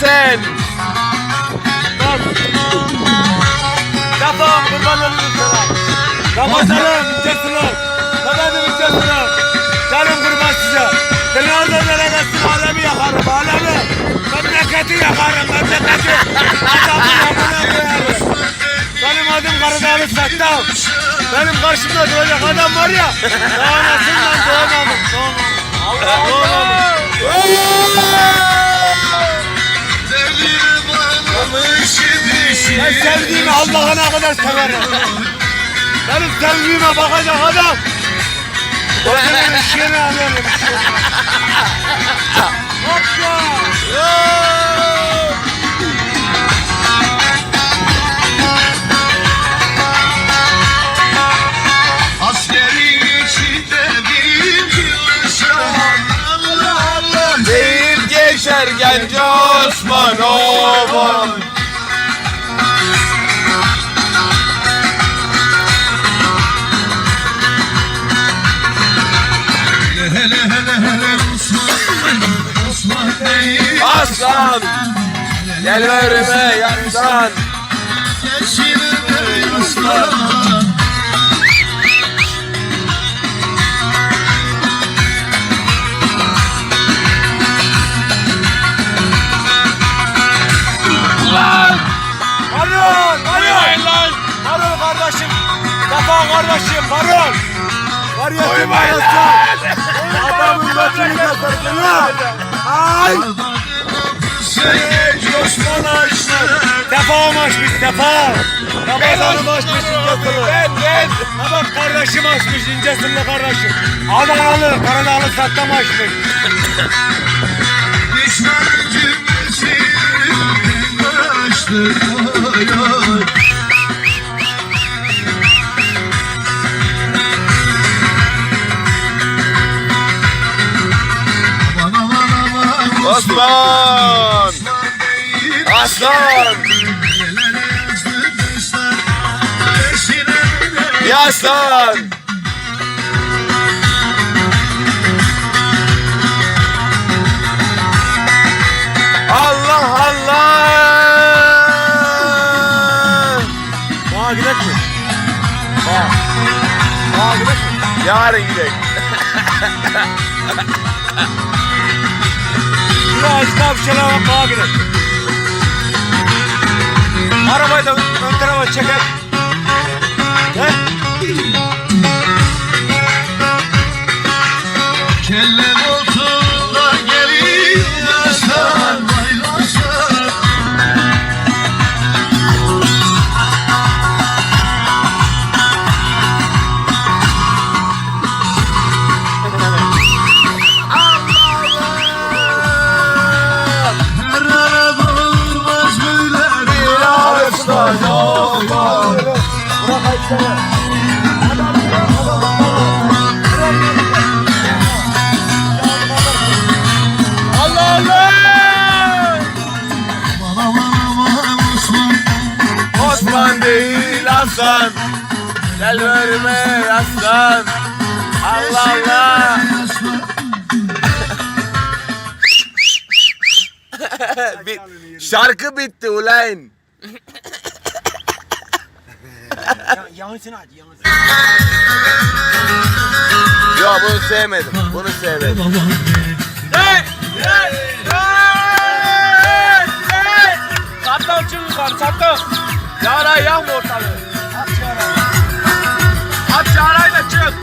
sen. Yapam kurban olurum sana. Ramazan'ım mücadele. Mehmet'im mücadele. Canım kurban size. Dünyanın neredesin alemi yakarım alemi. Memleketi yakarım memleketi. Adamın amına koyarım. Benim adım Karadağlı Sattal. Benim karşımda duracak adam var ya. Daha nasıldan doğmadım. Doğmadım. Doğmadım. Ben sevdiğimi Allah'ına kadar severim. Benim sevdiğime bakacak adam. Bakın ışığını alıyorum. Hoppa! Askeri içinde bir Allah Deyip geçer genç Osman Oman. Aslan. Gel verme Marul! Marul! Marul kardeşim! Kafa kardeşim Marul! Var ya kim götünü götürdün ya! Ay! Coşman açtı! Defam açmış defa! Ramazan'ım açmış incesini! Ben ben! Tamam kardeşim açmış incesini kardeşim! Adanalı, Karadağlı sattam açmış! Aslan. Eşine neler Yaslan. Allah Allah. Bana gidelim mi? Bana gidelim? Yarın gidelim. Bir şeyler var, bana gidelim. Arabayı da ön tarafa çeker. He? Kelle Osman değil aslan. Gel verme aslan. Allah Allah. Bit- Şarkı bitti ulan. Ya, yansın hadi yansın. Yo bunu sevmedim. Bunu sevmedim. Hey! Hey! Hey! Hey! Sattan çık yukarı sattan. Yara yakma ortalığı. At yarayı. At yarayı da çık.